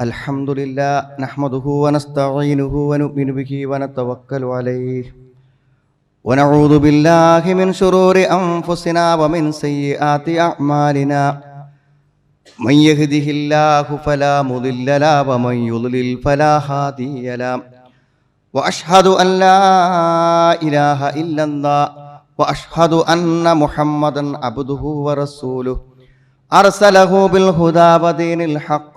الحمد لله نحمده ونستعينه ونؤمن به ونتوكل عليه ونعوذ بالله من شرور أنفسنا ومن سيئات أعمالنا من يهده الله فلا مضل له ومن يضلل فلا هادي له وأشهد أن لا إله إلا الله وأشهد أن محمدا عبده ورسوله أرسله بالهدى ودين الحق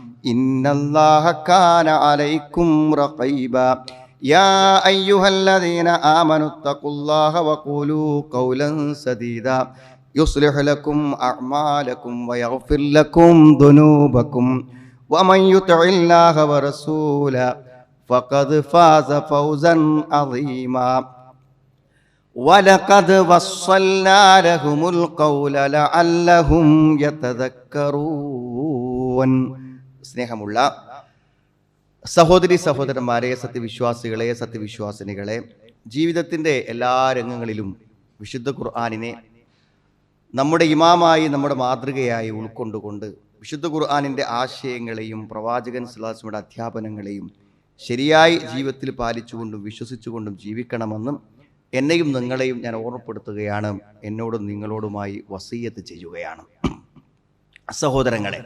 إن الله كان عليكم رقيبا يا أيها الذين آمنوا اتقوا الله وقولوا قولا سديدا يصلح لكم أعمالكم ويغفر لكم ذنوبكم ومن يطع الله ورسوله فقد فاز فوزا عظيما ولقد وصلنا لهم القول لعلهم يتذكرون സ്നേഹമുള്ള സഹോദരി സഹോദരന്മാരെ സത്യവിശ്വാസികളെ സത്യവിശ്വാസിനികളെ ജീവിതത്തിന്റെ എല്ലാ രംഗങ്ങളിലും വിശുദ്ധ ഖുർആാനിനെ നമ്മുടെ ഇമാമായി നമ്മുടെ മാതൃകയായി ഉൾക്കൊണ്ടുകൊണ്ട് വിശുദ്ധ ഖുർആാനിന്റെ ആശയങ്ങളെയും പ്രവാചകൻ സുലാസ്മയുടെ അധ്യാപനങ്ങളെയും ശരിയായി ജീവിതത്തിൽ പാലിച്ചുകൊണ്ടും വിശ്വസിച്ചുകൊണ്ടും ജീവിക്കണമെന്നും എന്നെയും നിങ്ങളെയും ഞാൻ ഓർമ്മപ്പെടുത്തുകയാണ്. എന്നോടും നിങ്ങളോടുമായി വസീയത്ത് ചെയ്യുകയാണ്. സഹോദരങ്ങളെ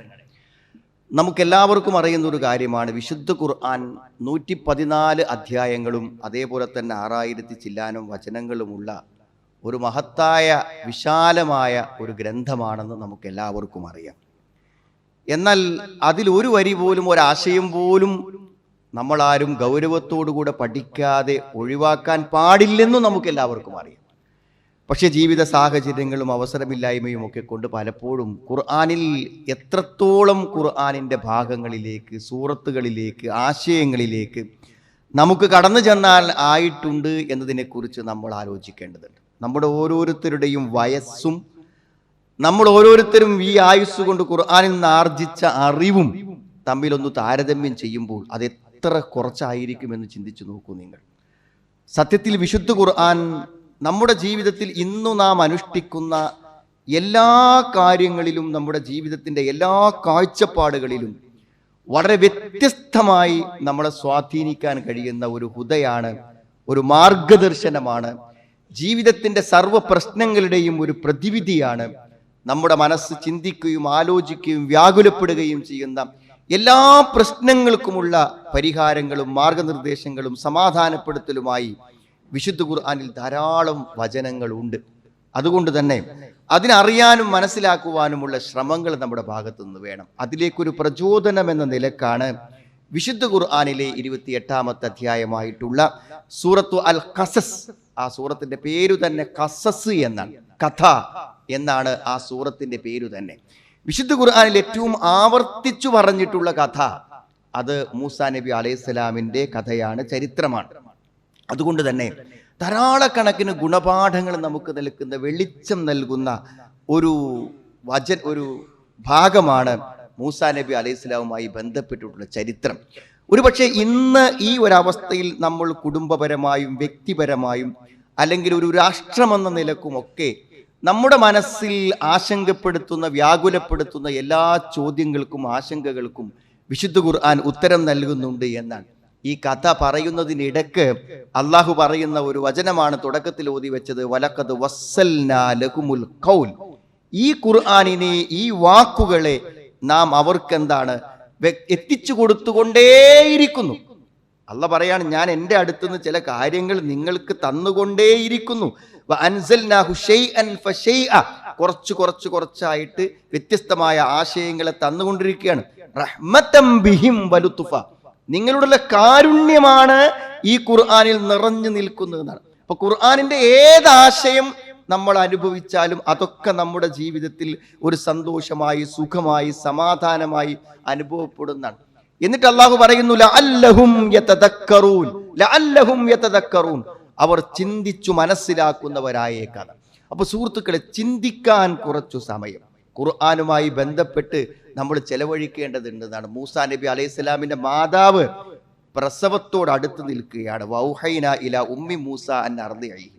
നമുക്കെല്ലാവർക്കും അറിയുന്ന ഒരു കാര്യമാണ്. വിശുദ്ധ ഖുർആൻ നൂറ്റി പതിനാല് അധ്യായങ്ങളും അതേപോലെ തന്നെ ആറായിരത്തി ചില്ലാനും വചനങ്ങളുമുള്ള ഒരു മഹത്തായ വിശാലമായ ഒരു ഗ്രന്ഥമാണെന്ന് നമുക്കെല്ലാവർക്കും അറിയാം. എന്നാൽ അതിൽ ഒരു വരി പോലും ഒരാശയം പോലും നമ്മളാരും ഗൗരവത്തോടുകൂടെ പഠിക്കാതെ ഒഴിവാക്കാൻ പാടില്ലെന്നും നമുക്കെല്ലാവർക്കും അറിയാം. പക്ഷേ ജീവിത സാഹചര്യങ്ങളും അവസരമില്ലായ്മയും ഒക്കെ കൊണ്ട് പലപ്പോഴും ഖുർആാനിൽ എത്രത്തോളം ഖുർആാനിന്റെ ഭാഗങ്ങളിലേക്ക് സൂറത്തുകളിലേക്ക് ആശയങ്ങളിലേക്ക് നമുക്ക് കടന്നു ചെന്നാൽ ആയിട്ടുണ്ട് എന്നതിനെക്കുറിച്ച് നമ്മൾ ആലോചിക്കേണ്ടതുണ്ട്. നമ്മുടെ ഓരോരുത്തരുടെയും വയസ്സും നമ്മൾ ഓരോരുത്തരും ഈ ആയുസ് കൊണ്ട് ഖുർആാനിൽ നിന്ന് ആർജിച്ച അറിവും തമ്മിലൊന്ന് താരതമ്യം ചെയ്യുമ്പോൾ അത് എത്ര കുറച്ചായിരിക്കുമെന്ന് ചിന്തിച്ചു നോക്കൂ നിങ്ങൾ. സത്യത്തിൽ വിശുദ്ധ ഖുർആൻ നമ്മുടെ ജീവിതത്തിൽ ഇന്നു നാം അനുഷ്ഠിക്കുന്ന എല്ലാ കാര്യങ്ങളിലും നമ്മുടെ ജീവിതത്തിന്റെ എല്ലാ കാഴ്ചപ്പാടുകളിലും വളരെ വ്യത്യസ്തമായി നമ്മളെ സ്വാധീനിക്കാൻ കഴിയുന്ന ഒരു ഹുദയാണ് ഒരു മാർഗദർശനമാണ്. ജീവിതത്തിന്റെ സർവ പ്രശ്നങ്ങളുടെയും ഒരു പ്രതിവിധിയാണ്. നമ്മുടെ മനസ്സ് ചിന്തിക്കുകയും ആലോചിക്കുകയും വ്യാകുലപ്പെടുകയും ചെയ്യുന്ന എല്ലാ പ്രശ്നങ്ങൾക്കുമുള്ള പരിഹാരങ്ങളും മാർഗനിർദ്ദേശങ്ങളും സമാധാനപ്പെടുത്തലുമായി വിശുദ്ധ ഖുർആാനിൽ ധാരാളം വചനങ്ങളുണ്ട്. അതുകൊണ്ട് തന്നെ അതിനറിയാനും മനസ്സിലാക്കുവാനുമുള്ള ശ്രമങ്ങൾ നമ്മുടെ ഭാഗത്തു നിന്ന് വേണം. അതിലേക്കൊരു പ്രചോദനം എന്ന നിലക്കാണ് വിശുദ്ധ ഖുർആാനിലെ ഇരുപത്തി എട്ടാമത്തെ അധ്യായമായിട്ടുള്ള സൂറത്തു അൽ ഖസസ് ആ സൂറത്തിന്റെ പേരു തന്നെ ഖസസ് എന്നാണ്. കഥ എന്നാണ് ആ സൂറത്തിന്റെ പേരു തന്നെ. വിശുദ്ധ ഖുർആാനിൽ ഏറ്റവും ആവർത്തിച്ചു പറഞ്ഞിട്ടുള്ള കഥ അത് മൂസാ നബി അലൈഹിസ്സലാമിന്റെ കഥയാണ് ചരിത്രമാണ്. അതുകൊണ്ട് തന്നെ ധാരാളക്കണക്കിന് ഗുണപാഠങ്ങൾ നമുക്ക് നൽകുന്ന വെളിച്ചം നൽകുന്ന ഒരു വചൻ ഒരു ഭാഗമാണ് മൂസാ നബി അലൈഹി സ്വലാമുമായി ബന്ധപ്പെട്ടിട്ടുള്ള ചരിത്രം. ഒരുപക്ഷെ ഇന്ന് ഈ ഒരവസ്ഥയിൽ നമ്മൾ കുടുംബപരമായും വ്യക്തിപരമായും അല്ലെങ്കിൽ ഒരു രാഷ്ട്രമെന്ന നിലക്കുമൊക്കെ നമ്മുടെ മനസ്സിൽ ആശങ്കപ്പെടുത്തുന്ന വ്യാകുലപ്പെടുത്തുന്ന എല്ലാ ചോദ്യങ്ങൾക്കും ആശങ്കകൾക്കും വിശുദ്ധ ഖുർആൻ ഉത്തരം നൽകുന്നുണ്ട് എന്നാണ്. ഈ കഥ പറയുന്നതിനിടക്ക് അള്ളാഹു പറയുന്ന ഒരു വചനമാണ് തുടക്കത്തിൽ ഓതി വെച്ചത് വലക്കത് വസ്സൽനാ കൗൽ ഈ ഖുർആാനിനെ ഈ വാക്കുകളെ നാം അവർക്കെന്താണ്? എന്താണ് എത്തിച്ചു കൊടുത്തുകൊണ്ടേയിരിക്കുന്നു. അല്ല പറയാണ് ഞാൻ എന്റെ അടുത്തുനിന്ന് ചില കാര്യങ്ങൾ നിങ്ങൾക്ക് തന്നുകൊണ്ടേയിരിക്കുന്നു. കുറച്ച് കുറച്ച് കുറച്ചായിട്ട് വ്യത്യസ്തമായ ആശയങ്ങളെ തന്നുകൊണ്ടിരിക്കുകയാണ്. റഹ്മത്തം ബിഹിം വലുത്തുഫ നിങ്ങളുടെ കാരുണ്യമാണ് ഈ ഖുർആാനിൽ നിറഞ്ഞു നിൽക്കുന്നതെന്നാണ് അപ്പൊ ഖുർആാനിന്റെ ഏതാശയം നമ്മൾ അനുഭവിച്ചാലും അതൊക്കെ നമ്മുടെ ജീവിതത്തിൽ ഒരു സന്തോഷമായി സുഖമായി സമാധാനമായി അനുഭവപ്പെടുന്നതാണ്. എന്നിട്ട് അള്ളാഹു പറയുന്നു ലഅല്ലഹും അവർ ചിന്തിച്ചു മനസ്സിലാക്കുന്നവരായേക്കാണ്. അപ്പൊ സുഹൃത്തുക്കളെ ചിന്തിക്കാൻ കുറച്ചു സമയം. ഖുർആനുമായി ബന്ധപ്പെട്ട് നമ്മൾ ചെലവഴിക്കേണ്ടതുണ്ടെന്നാണ്. മൂസാ നബി അലൈഹി മാതാവ് പ്രസവത്തോട് അടുത്ത് നിൽക്കുകയാണ്. വൗഹൈന ഇല ഉമ്മി മൂസ അൻ അർദ്ധയായി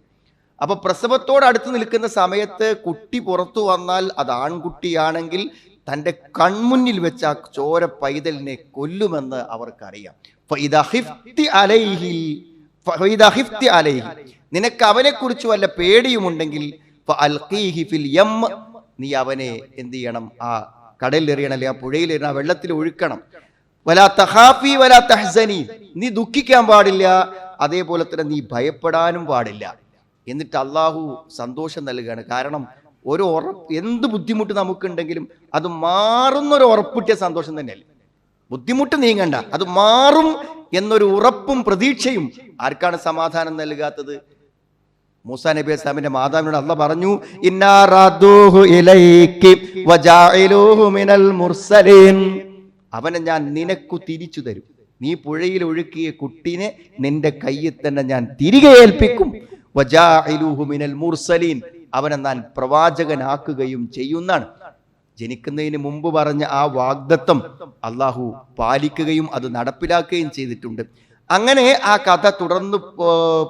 അപ്പോൾ പ്രസവത്തോട് അടുത്ത് നിൽക്കുന്ന സമയത്ത് കുട്ടി പുറത്തു വന്നാൽ അത് ആൺകുട്ടിയാണെങ്കിൽ തന്റെ കൺമുന്നിൽ വെച്ച ആ ചോര പൈതലിനെ കൊല്ലുമെന്ന് അവർക്കറിയാം. നിനക്ക് അവനെക്കുറിച്ച് വല്ല പേടിയുമുണ്ടെങ്കിൽ നീ അവനെ എന്ത് ചെയ്യണം ആ കടലിൽ എറിയണം അല്ലെങ്കിൽ ആ പുഴയിൽ എറിയണം ആ വെള്ളത്തിൽ ഒഴുക്കണം. വലാ തഹാഫി വലാ തഹ്സനി. നീ ദുഃഖിക്കാൻ പാടില്ല. അതേപോലെ തന്നെ നീ ഭയപ്പെടാനും പാടില്ല. എന്നിട്ട് അള്ളാഹു സന്തോഷം നൽകുകയാണ്. കാരണം ഒരു ഉറപ്പ് എന്ത് ബുദ്ധിമുട്ട് നമുക്കുണ്ടെങ്കിലും അത് മാറുന്ന ഒരു ഉറപ്പിട്ടിയ സന്തോഷം തന്നെയല്ലേ? ബുദ്ധിമുട്ട് നീങ്ങണ്ട. അത് മാറും എന്നൊരു ഉറപ്പും പ്രതീക്ഷയും ആർക്കാണ് സമാധാനം നൽകാത്തത്? മൂസാ നബി ഇസ്ലാമിന്റെ മാതാവിനോട് അല്ല പറഞ്ഞു "ഇന്നാ റാദൂഹു ഇലൈക്കി വജാഇലൂഹു മിനൽ മുർസലീൻ." അവനെ ഞാൻ നിനക്കു തിരിച്ചു തരും. നീ പുഴയിൽ ഒഴുക്കിയ കുട്ടീനെ നിന്റെ കയ്യിൽ തന്നെ ഞാൻ തിരികെ ഏൽപ്പിക്കും. മിനൽ മുർസലീൻ. അവനെ ഞാൻ പ്രവാചകനാക്കുകയും ചെയ്യുന്നതാണ്. ജനിക്കുന്നതിന് മുമ്പ് പറഞ്ഞ ആ വാഗ്ദത്തം അള്ളാഹു പാലിക്കുകയും അത് നടപ്പിലാക്കുകയും ചെയ്തിട്ടുണ്ട്. അങ്ങനെ ആ കഥ തുടർന്ന്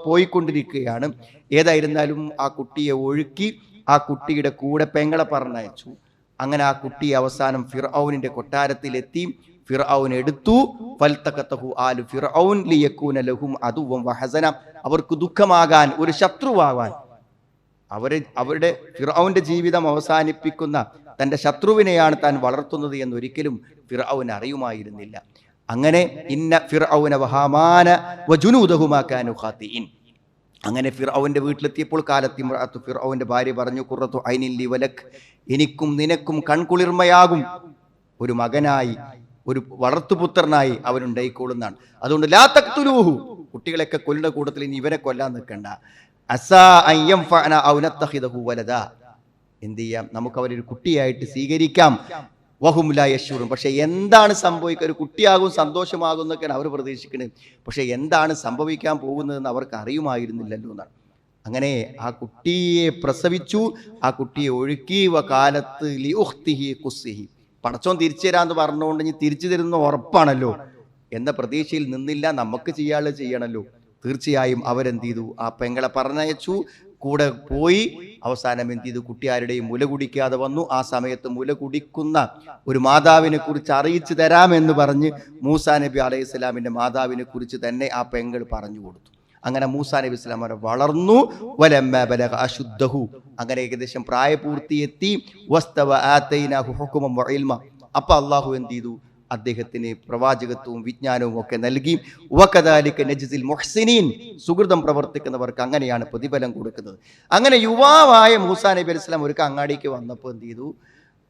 പോയിക്കൊണ്ടിരിക്കുകയാണ്. ഏതായിരുന്നാലും ആ കുട്ടിയെ ഒഴുക്കി ആ കുട്ടിയുടെ കൂടെ പെങ്ങളെ പറഞ്ഞയച്ചു. അങ്ങനെ ആ കുട്ടി അവസാനം ഫിർഔനിന്റെ കൊട്ടാരത്തിലെത്തി. ഫിർഔൻ എടുത്തു. ഫൽത്തഖത്തഹു ആലു ഫിർഔൻ ലിയക്കൂന ലഹും അതുവം വഹസന. അവർക്ക് ദുഃഖമാകാൻ ഒരു ശത്രുവാകാൻ. അവരെ അവരുടെ ഫിർഔന്റെ ജീവിതം അവസാനിപ്പിക്കുന്ന തന്റെ ശത്രുവിനെയാണ് താൻ വളർത്തുന്നത് എന്നൊരിക്കലും ഫിർഔൻ അറിയുമായിരുന്നില്ല. അങ്ങനെ ഇന്ന ഫിർഔന വഹാമാന വജുനൂദഹുമാക്കാനു ഖാത്തിയിൻ അങ്ങനെ ഫിർഔന്റെ വീട്ടിലെത്തിയപ്പോൾ കാലത്തി ഇമ്രഅത്തു ഫിർഔന്റെ ഭാര്യ പറഞ്ഞു കുറത്തു ഐനില്ലി വലക്. എനിക്കും നിനക്കും കൺകുളിർമയാകും. ഒരു മകനായി ഒരു വളർത്തുപുത്രനായി അവനുണ്ടായിക്കൊള്ളുന്നതാണ് അതുകൊണ്ട് ലാ തക്തുലൂഹു. കുട്ടികളെയൊക്കെ കൊല്ലുന്ന കൂട്ടത്തിൽ ഇനി ഇവരെ കൊല്ലാൻ നിൽക്കണ്ട. അസാ അയ്യം ഫഅന ഔ നത്തഖിദഹു വലദാ. എന്ത് ചെയ്യാം? നമുക്ക് അവരൊരു കുട്ടിയായിട്ട് സ്വീകരിക്കാം. വഹുമുല യശൂറും പക്ഷേ എന്താണ് സംഭവിക്കുക ഒരു കുട്ടിയാകും സന്തോഷമാകും എന്നൊക്കെയാണ് അവർ പ്രതീക്ഷിക്കുന്നത് പക്ഷേ എന്താണ് സംഭവിക്കാൻ പോകുന്നതെന്ന് അവർക്ക് അറിയുമായിരുന്നില്ലല്ലോ എന്നാണ്. അങ്ങനെ ആ കുട്ടിയെ പ്രസവിച്ചു ആ കുട്ടിയെ ഒഴുക്കി കാലത്ത് ലി ഉഖ്തിഹി കുസ്സിഹി പടച്ചോൻ തിരിച്ചു തരാമെന്ന് പറഞ്ഞുകൊണ്ട് ഇനി തിരിച്ചു തരുന്ന ഉറപ്പാണല്ലോ. എന്ന പ്രതീക്ഷയിൽ നിന്നില്ല നമുക്ക് ചെയ്യാനുള്ളത് ചെയ്യണമല്ലോ തീർച്ചയായും അവരെന്ത് ചെയ്തു? ആ പെങ്ങളെ പറഞ്ഞയച്ചു. കൂടെ പോയി അവസാനം എന്ത് ചെയ്തു? കുട്ടിയാരുടെയും മുല കുടിക്കാതെ വന്നു. ആ സമയത്ത് മുല കുടിക്കുന്ന ഒരു മാതാവിനെ കുറിച്ച് അറിയിച്ചു തരാമെന്ന് പറഞ്ഞ് മൂസാ നബി അലൈഹി സ്വലാമിന്റെ മാതാവിനെ കുറിച്ച് തന്നെ ആ പെങ്ങൾ പറഞ്ഞു കൊടുത്തു. അങ്ങനെ മൂസാ നബി ഇസ്ലാം അവരെ വളർന്നു. അശുദ്ധഹു. അങ്ങനെ ഏകദേശം പ്രായപൂർത്തിയെത്തി. വസ്തവ ഹുക്കുമം വഇൽമ അപ്പൊ അള്ളാഹു എന്ത് ചെയ്തു? അദ്ദേഹത്തിന് പ്രവാചകത്വവും വിജ്ഞാനവും ഒക്കെ നൽകി. വകദാലിക നജിസിൽ മൊഹ്സിനീൻ സുഹൃതം പ്രവർത്തിക്കുന്നവർക്ക് അങ്ങനെയാണ് പ്രതിഫലം കൊടുക്കുന്നത്. അങ്ങനെ യുവാവായ മൂസാ നബി അലിസ്ലാം ഒരു അങ്ങാടിക്ക് വന്നപ്പോൾ എന്ത് ചെയ്തു?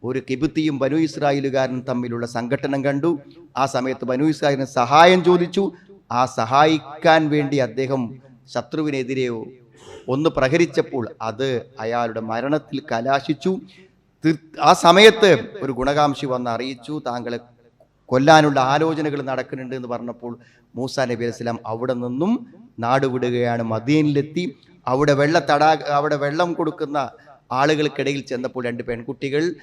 ഒരു കിബുത്തിയും ബനു ഇസ്രായേലുകാരനും തമ്മിലുള്ള സംഘടനം കണ്ടു. ആ സമയത്ത് ബനു ഇസ്രായേലിന് സഹായം ചോദിച്ചു. ആ സഹായിക്കാൻ വേണ്ടി അദ്ദേഹം ശത്രുവിനെതിരെയോ ഒന്ന് പ്രഹരിച്ചപ്പോൾ അത് അയാളുടെ മരണത്തിൽ കലാശിച്ചു. ആ സമയത്ത് ഒരു ഗുണകാംക്ഷി വന്ന് അറിയിച്ചു. താങ്കളെ കൊല്ലാനുള്ള ആലോചനകൾ നടക്കുന്നുണ്ട് എന്ന് പറഞ്ഞപ്പോൾ മൂസ നബി അലൈഹി സ്വലാം അവിടെ നിന്നും നാടുവിടുകയാണ് മദീനിലെത്തി അവിടെ വെള്ള തടാ അവിടെ വെള്ളം കൊടുക്കുന്ന ആളുകൾക്കിടയിൽ ചെന്നപ്പോൾ രണ്ട് പെൺകുട്ടികൾ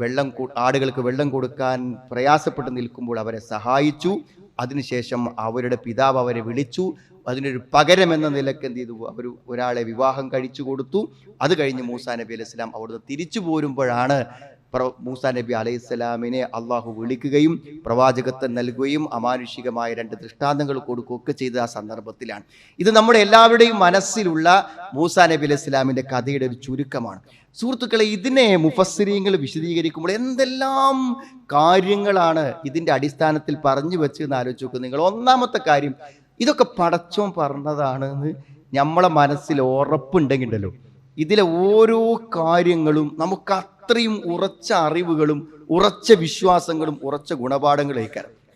വെള്ളം ആടുകൾക്ക് വെള്ളം കൊടുക്കാൻ പ്രയാസപ്പെട്ട് നിൽക്കുമ്പോൾ അവരെ സഹായിച്ചു. അതിനുശേഷം അവരുടെ പിതാവ് അവരെ വിളിച്ചു. അതിനൊരു പകരം എന്ന നിലയ്ക്ക് എന്ത് ചെയ്തു? അവർ ഒരാളെ വിവാഹം കഴിച്ചു കൊടുത്തു. അത് കഴിഞ്ഞ് മൂസാ നബി അലൈഹി സ്വലാം അവിടുന്ന് തിരിച്ചു പോരുമ്പോഴാണ് പ്ര- മൂസാ നബി അലൈഹി സ്വലാമിനെ അള്ളാഹു വിളിക്കുകയും പ്രവാചകത്വം നൽകുകയും അമാനുഷികമായ രണ്ട് ദൃഷ്ടാന്തങ്ങൾ കൊടുക്കുകയൊക്കെ ചെയ്ത ആ സന്ദർഭത്തിലാണ്. ഇത് നമ്മുടെ എല്ലാവരുടെയും മനസ്സിലുള്ള മൂസ നബി അലൈഹി സ്വലാമിന്റെ കഥയുടെ ഒരു ചുരുക്കമാണ്. സുഹൃത്തുക്കളെ ഇതിനെ മുഫസ്സിരീങ്ങൾ വിശദീകരിക്കുമ്പോൾ എന്തെല്ലാം കാര്യങ്ങളാണ് ഇതിന്റെ അടിസ്ഥാനത്തിൽ പറഞ്ഞു വെച്ചെന്ന് ആലോചിച്ച് നോക്കുക നിങ്ങൾ. ഒന്നാമത്തെ കാര്യം ഇതൊക്കെ പടച്ചോൻ പറഞ്ഞതാണെന്ന് നമ്മളെ മനസ്സിൽ ഉറപ്പുണ്ടെങ്കിണ്ടല്ലോ. ഇതിലെ ഓരോ കാര്യങ്ങളും നമുക്ക് അത്രയും ഉറച്ച അറിവുകളും ഉറച്ച വിശ്വാസങ്ങളും ഉറച്ച ഗുണപാഠങ്ങളും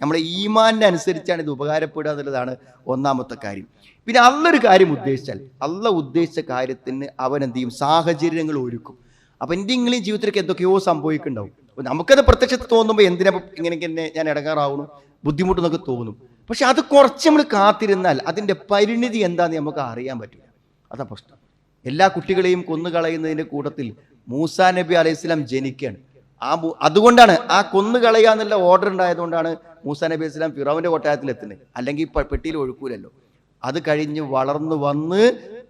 നമ്മുടെ ഈമാനിനെ അനുസരിച്ചാണ് ഇത് ഉപകാരപ്പെടുക എന്നുള്ളതാണ് ഒന്നാമത്തെ കാര്യം. പിന്നെ അള്ളൊരു കാര്യം ഉദ്ദേശിച്ചാൽ അള്ള ഉദ്ദേശിച്ച കാര്യത്തിന് അവൻ എന്ത് ചെയ്യും? സാഹചര്യങ്ങൾ ഒരുക്കും. അപ്പം എന്റെ ഇംഗ്ലീഷ് ജീവിതത്തിലേക്ക് എന്തൊക്കെയോ സംഭവിക്കുന്നുണ്ടാവും. നമുക്കത് പ്രത്യക്ഷത്തിൽ തോന്നുമ്പോൾ എന്തിനാ ഇങ്ങനെയൊക്കെ എന്നെ ഞാൻ ഇടങ്ങാറാവണു ബുദ്ധിമുട്ടെന്നൊക്കെ തോന്നും. പക്ഷെ അത് കുറച്ച് നമ്മൾ കാത്തിരുന്നാൽ അതിന്റെ പരിണിതി എന്താണെന്ന് നമുക്ക് അറിയാൻ പറ്റില്ല. അതാ പ്രശ്നം. എല്ലാ കുട്ടികളെയും കൊന്നുകളയുന്നതിന്റെ കൂട്ടത്തിൽ മൂസാ നബി അലൈഹി സ്വലാം ജനിക്കുകയാണ് ആ അതുകൊണ്ടാണ് ആ കൊന്നുകളയുക എന്നുള്ള ഓർഡർ ഉണ്ടായതുകൊണ്ടാണ് മൂസാ നബി അലൈഹി സ്വലാം ഫിറോവിന്റെ കൊട്ടാരത്തിൽ എത്തുന്നത്. അല്ലെങ്കിൽ പെട്ടിയിൽ ഒഴുക്കൂലല്ലോ. അത് കഴിഞ്ഞ് വളർന്നു വന്ന്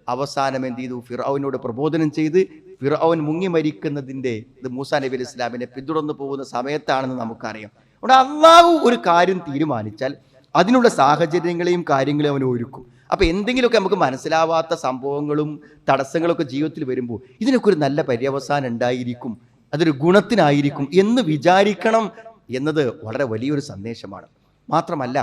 അവസാനം എന്ത് ചെയ്തു? ഫിറോവിനോട് പ്രബോധനം ചെയ്ത് ഫിറോവൻ മുങ്ങി മരിക്കുന്നതിന്റെ ഇത് മൂസാ നബി അലൈഹി സ്വലാമിനെ പിന്തുടർന്ന് പോകുന്ന സമയത്താണെന്ന് നമുക്കറിയാം. അവിടെ അള്ളാഹു ഒരു കാര്യം തീരുമാനിച്ചാൽ അതിനുള്ള സാഹചര്യങ്ങളെയും കാര്യങ്ങളെയും അവൻ ഒരുക്കും. അപ്പോൾ എന്തെങ്കിലുമൊക്കെ നമുക്ക് മനസ്സിലാവാത്ത സംഭവങ്ങളും തടസ്സങ്ങളൊക്കെ ജീവിതത്തിൽ വരുമ്പോൾ ഇതിനൊക്കെ ഒരു നല്ല പര്യവസാനം ഉണ്ടായിരിക്കും. അതൊരു ഗുണത്തിനായിരിക്കും എന്ന് വിചാരിക്കണം എന്നത് വളരെ വലിയൊരു സന്ദേശമാണ്. മാത്രമല്ല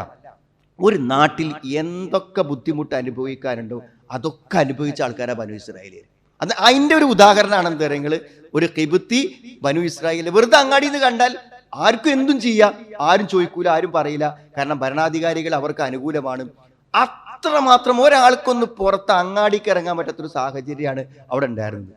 ഒരു നാട്ടിൽ എന്തൊക്കെ ബുദ്ധിമുട്ട് അനുഭവിക്കാനുണ്ടോ അതൊക്കെ അനുഭവിച്ച ആൾക്കാരാണ് ബനു ഇസ്രായേലിയർ. അത് അതിന്റെ ഒരു ഉദാഹരണമാണ് എന്താ പറയുക ഒരു കിബുത്തി ബനു ഇസ്രായേൽ വെറുതെ അങ്ങാടിയിൽ നിന്ന് കണ്ടാൽ ആർക്കും എന്തും ചെയ്യാം. ആരും ചോദിക്കൂല ആരും പറയില്ല. കാരണം ഭരണാധികാരികൾ അവർക്ക് അനുകൂലമാണ്. അത്രമാത്രം ഒരാൾക്കൊന്ന് പുറത്ത് അങ്ങാടിക്ക് ഇറങ്ങാൻ പറ്റാത്തൊരു സാഹചര്യമാണ് അവിടെ ഉണ്ടായിരുന്നത്.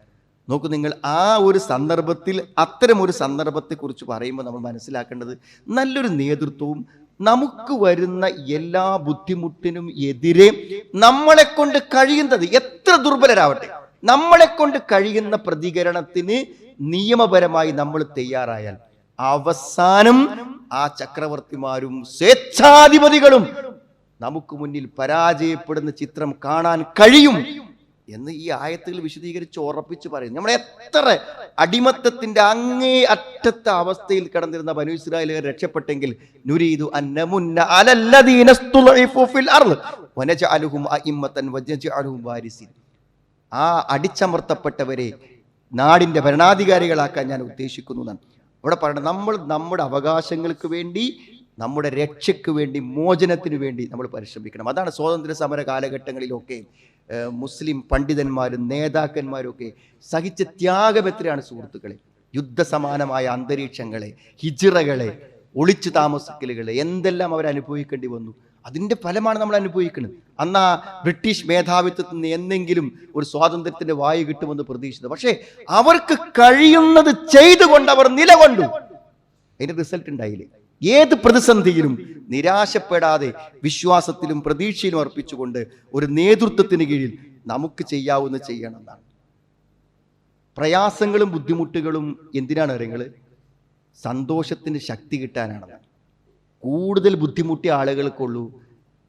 നോക്കൂ നിങ്ങൾ ആ ഒരു സന്ദർഭത്തിൽ അത്തരം ഒരു സന്ദർഭത്തെക്കുറിച്ച് പറയുമ്പോൾ നമ്മൾ മനസ്സിലാക്കേണ്ടത് നല്ലൊരു നേതൃത്വവും നമുക്ക് വരുന്ന എല്ലാ ബുദ്ധിമുട്ടിനും എതിരെ നമ്മളെ കൊണ്ട് കഴിയുന്നത് എത്ര ദുർബലരാവട്ടെ നമ്മളെ കൊണ്ട് കഴിയുന്ന പ്രതികരണത്തിന് നിയമപരമായി നമ്മൾ തയ്യാറായാൽ അവസാനം ആ ചക്രവർത്തിമാരും സ്വേച്ഛാധിപതികളും നമുക്ക് മുന്നിൽ പരാജയപ്പെടുന്ന ചിത്രം കാണാൻ കഴിയും എന്ന് ഈ ആയത്തുകൾ വിശദീകരിച്ച് ഉറപ്പിച്ച് പറയും നമ്മൾ എത്ര അടിമത്തത്തിന്റെ അങ്ങേ അറ്റത്തെ അവസ്ഥയിൽ കടന്നിരുന്ന ബനു ഇസ്രായേലുകാർ രക്ഷപ്പെട്ടെങ്കിൽ നുരീദു അന്നമുന്ന അലല്ലദീന സ്തുളഇഫു ഫിൽ വനജഅലുഹും അഇമ്മതൻ വാരിസിൻ. ആ അടിച്ചമർത്തപ്പെട്ടവരെ നാടിന്റെ ഭരണാധികാരികളാക്കാൻ ഞാൻ ഉദ്ദേശിക്കുന്നു എന്നാണ്. അവിടെ പറയുന്നത് നമ്മൾ നമ്മുടെ അവകാശങ്ങൾക്ക് വേണ്ടി നമ്മുടെ രക്ഷയ്ക്ക് വേണ്ടി മോചനത്തിന് വേണ്ടി നമ്മൾ പരിശ്രമിക്കണം. അതാണ് സ്വാതന്ത്ര്യ സമര കാലഘട്ടങ്ങളിലൊക്കെ മുസ്ലിം പണ്ഡിതന്മാരും നേതാക്കന്മാരും ഒക്കെ സഹിച്ച ത്യാഗം എത്രയാണ് സുഹൃത്തുക്കളെ? യുദ്ധസമാനമായ അന്തരീക്ഷങ്ങളെ ഹിജിറകളെ ഒളിച്ചു താമസിക്കലുകളെ എന്തെല്ലാം അവർ അനുഭവിക്കേണ്ടി വന്നു? അതിന്റെ ഫലമാണ് നമ്മൾ അനുഭവിക്കുന്നത്. അന്ന് ആ ബ്രിട്ടീഷ് മേധാവിത്വത്തിൽ നിന്ന് എന്തെങ്കിലും ഒരു സ്വാതന്ത്ര്യത്തിന്റെ വായു കിട്ടുമെന്ന് പ്രതീക്ഷിച്ചത്. പക്ഷേ അവർക്ക് കഴിയുന്നത് ചെയ്തുകൊണ്ട് അവർ നിലകൊണ്ടു. അതിന്റെ റിസൾട്ട് ഉണ്ടായില്ലേ? ഏത് പ്രതിസന്ധിയിലും നിരാശപ്പെടാതെ വിശ്വാസത്തിലും പ്രതീക്ഷയിലും അർപ്പിച്ചുകൊണ്ട് ഒരു നേതൃത്വത്തിന് കീഴിൽ നമുക്ക് ചെയ്യാവുന്ന ചെയ്യണം എന്നാണ്. പ്രയാസങ്ങളും ബുദ്ധിമുട്ടുകളും എന്തിനാണ് അറിയങ്ങൾ സന്തോഷത്തിന് ശക്തി കിട്ടാനാണ്. കൂടുതൽ ബുദ്ധിമുട്ടിയ ആളുകൾക്കുള്ളൂ.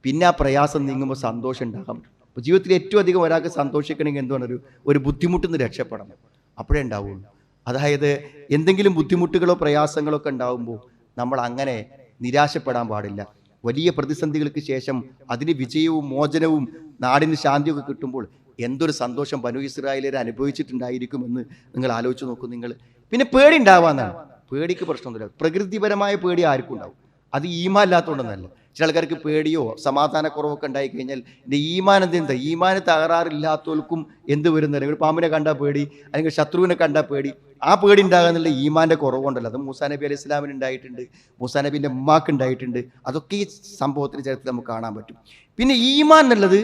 പിന്നെ ആ പ്രയാസം നീങ്ങുമ്പോൾ സന്തോഷം ഉണ്ടാകാം. അപ്പോൾ ജീവിതത്തിൽ ഏറ്റവും അധികം ഒരാൾക്ക് സന്തോഷിക്കണമെങ്കിൽ എന്താണ് ഒരു ഒരു ബുദ്ധിമുട്ടിൽ നിന്ന് രക്ഷപ്പെടണം. അപ്പോഴേ ഉണ്ടാവുള്ളൂ. അതായത് എന്തെങ്കിലും ബുദ്ധിമുട്ടുകളോ പ്രയാസങ്ങളോ ഒക്കെ ഉണ്ടാവുമ്പോൾ നമ്മൾ അങ്ങനെ നിരാശപ്പെടാൻ പാടില്ല. വലിയ പ്രതിസന്ധികൾക്ക് ശേഷം അതിന് വിജയവും മോചനവും നാടിന് ശാന്തിയൊക്കെ കിട്ടുമ്പോൾ എന്തൊരു സന്തോഷം ബനു ഇസ്രായേലർ അനുഭവിച്ചിട്ടുണ്ടായിരിക്കുമെന്ന് നിങ്ങൾ ആലോചിച്ച് നോക്കൂ നിങ്ങൾ. പിന്നെ പേടി ഉണ്ടാവാന്നാണ്. പേടിക്ക് പ്രശ്നമൊന്നുമില്ല. പ്രകൃതിപരമായ പേടി ആർക്കും ഉണ്ടാവും. അത് ഈമ ഇല്ലാത്തതുകൊണ്ടൊന്നല്ല ചില ആൾക്കാർക്ക് പേടിയോ സമാധാനക്കുറവൊക്കെ ഉണ്ടായി കഴിഞ്ഞാൽ എന്റെ ഈമാൻ എന്തെന്താ ഈമാന് തകരാറില്ലാത്തവർക്കും എന്ത് വരുന്നില്ല ഒരു പാമ്പിനെ കണ്ടാൽ പേടി അല്ലെങ്കിൽ ശത്രുവിനെ കണ്ടാൽ പേടി. ആ പേടി ഉണ്ടാകുന്നുള്ള ഈമാന്റെ കുറവുണ്ടല്ലോ. അത് മൂസാ നബി അലൈഹി ഇസ്ലാമിന് ഉണ്ടായിട്ടുണ്ട്. മൂസാ നബീന്റെ ഉമ്മാക്ക് ഉണ്ടായിട്ടുണ്ട്. അതൊക്കെ ഈ സംഭവത്തിന് ചരിത്രത്തിൽ നമുക്ക് കാണാൻ പറ്റും. പിന്നെ ഈമാൻ എന്നുള്ളത്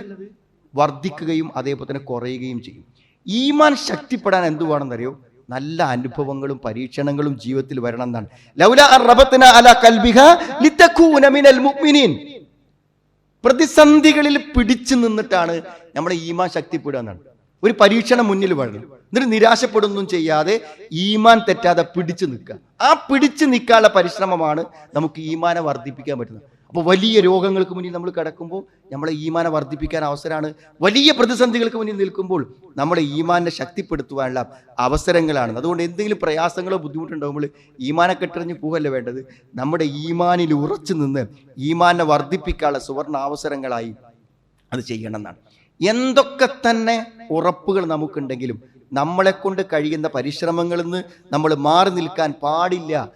വർദ്ധിക്കുകയും അതേപോലെ തന്നെ കുറയുകയും ചെയ്യും. ഈമാൻ ശക്തിപ്പെടാൻ എന്ത് വേണമെന്നറിയോ? നല്ല അനുഭവങ്ങളും പരീക്ഷണങ്ങളും ജീവിതത്തിൽ വരണം എന്നാണ്. പ്രതിസന്ധികളിൽ പിടിച്ചു നിന്നിട്ടാണ് നമ്മുടെ ഈമാൻ ശക്തിപ്പെടുക എന്നാണ്. ഒരു പരീക്ഷണം മുന്നിൽ വരണം. എന്നിട്ട് നിരാശപ്പെടുന്നതും ചെയ്യാതെ ഈമാൻ തെറ്റാതെ പിടിച്ചു നിൽക്കുക. ആ പിടിച്ചു നിൽക്കാനുള്ള പരിശ്രമമാണ് നമുക്ക് ഈമാനെ വർദ്ധിപ്പിക്കാൻ പറ്റുന്നത്. അപ്പോൾ വലിയ രോഗങ്ങൾക്ക് മുന്നിൽ നമ്മൾ കിടക്കുമ്പോൾ നമ്മളെ ഈമാനെ വർദ്ധിപ്പിക്കാൻ അവസരമാണ്. വലിയ പ്രതിസന്ധികൾക്ക് മുന്നിൽ നിൽക്കുമ്പോൾ നമ്മളെ ഈമാനെ ശക്തിപ്പെടുത്തുവാനുള്ള അവസരങ്ങളാണ്. അതുകൊണ്ട് എന്തെങ്കിലും പ്രയാസങ്ങളോ ബുദ്ധിമുട്ടുണ്ടാകുമ്പോൾ ഈമാനെ കെട്ടിറിഞ്ഞ് പോകല്ല വേണ്ടത്? നമ്മുടെ ഈമാനിൽ ഉറച്ചു നിന്ന് ഈമാനെ വർദ്ധിപ്പിക്കാനുള്ള സുവർണ അവസരങ്ങളായി അത് ചെയ്യണം എന്നാണ് എന്തൊക്കെ തന്നെ ഉറപ്പുകൾ നമുക്കുണ്ടെങ്കിലും നമ്മളെ കൊണ്ട് കഴിയുന്ന പരിശ്രമങ്ങളിൽ നിന്ന് നമ്മൾ മാറി നിൽക്കാൻ പാടില്ല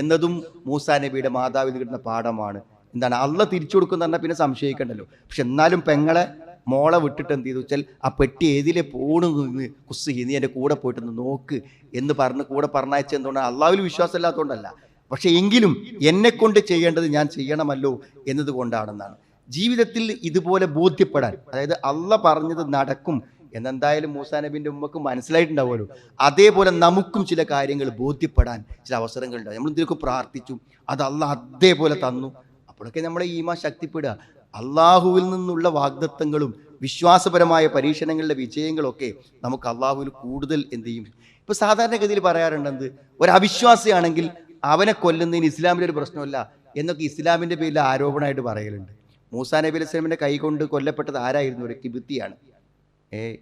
എന്നതും മൂസാ നബിയുടെ മാതാവിൽ നിന്ന് കിട്ടുന്ന പാഠമാണ്. എന്താണ് അള്ള തിരിച്ചു കൊടുക്കും പറഞ്ഞാൽ പിന്നെ സംശയിക്കണ്ടല്ലോ. പക്ഷെ എന്നാലും പെങ്ങളെ മോളെ വിട്ടിട്ട് എന്ത് ചെയ്തു? വെച്ചാൽ ആ പെട്ടി ഏതിലെ പോണു നിന്ന് കുസ് നീ എന്റെ കൂടെ പോയിട്ടൊന്ന് നോക്ക് എന്ന് പറഞ്ഞ് കൂടെ പറഞ്ഞയച്ച എന്തുകൊണ്ടാണ് അള്ളാവിൽ വിശ്വാസമില്ലാത്തതുകൊണ്ടല്ല പക്ഷെ എങ്കിലും എന്നെ കൊണ്ട് ചെയ്യേണ്ടത് ഞാൻ ചെയ്യണമല്ലോ എന്നതുകൊണ്ടാണെന്നാണ്. ജീവിതത്തിൽ ഇതുപോലെ ബോധ്യപ്പെടാൻ അതായത് അള്ള പറഞ്ഞത് നടക്കും എന്നെന്തായാലും മൂസാ നബിന്റെ ഉമ്മക്ക് മനസ്സിലായിട്ടുണ്ടാവുമല്ലോ. അതേപോലെ നമുക്കും ചില കാര്യങ്ങൾ ബോധ്യപ്പെടാൻ ചില അവസരങ്ങളുണ്ടാവും. നമ്മൾ ഇതിലൊക്കെ പ്രാർത്ഥിച്ചു അത് അള്ള അതേപോലെ തന്നു. അപ്പോഴൊക്കെ നമ്മളെ ഈമ ശക്തിപ്പെടുക. അള്ളാഹുവിൽ നിന്നുള്ള വാഗ്ദത്തങ്ങളും വിശ്വാസപരമായ പരീക്ഷണങ്ങളുടെ വിജയങ്ങളൊക്കെ നമുക്ക് അള്ളാഹുവിൽ കൂടുതൽ എന്ത് ചെയ്യും? ഇപ്പൊ സാധാരണഗതിയിൽ പറയാറുണ്ടെന്ത് ഒരു അവിശ്വാസിയാണെങ്കിൽ അവനെ കൊല്ലുന്നതിന് ഇസ്ലാമിന്റെ ഒരു പ്രശ്നമല്ല എന്നൊക്കെ ഇസ്ലാമിന്റെ പേരിൽ ആരോപണമായിട്ട് പറയലുണ്ട്. മൂസാ നബി അലൈഹി സ്വലമിന്റെ കൈ കൊണ്ട് കൊല്ലപ്പെട്ടത് ആരായിരുന്നു? ഒരു കിബിത്തിയാണ്. ഏ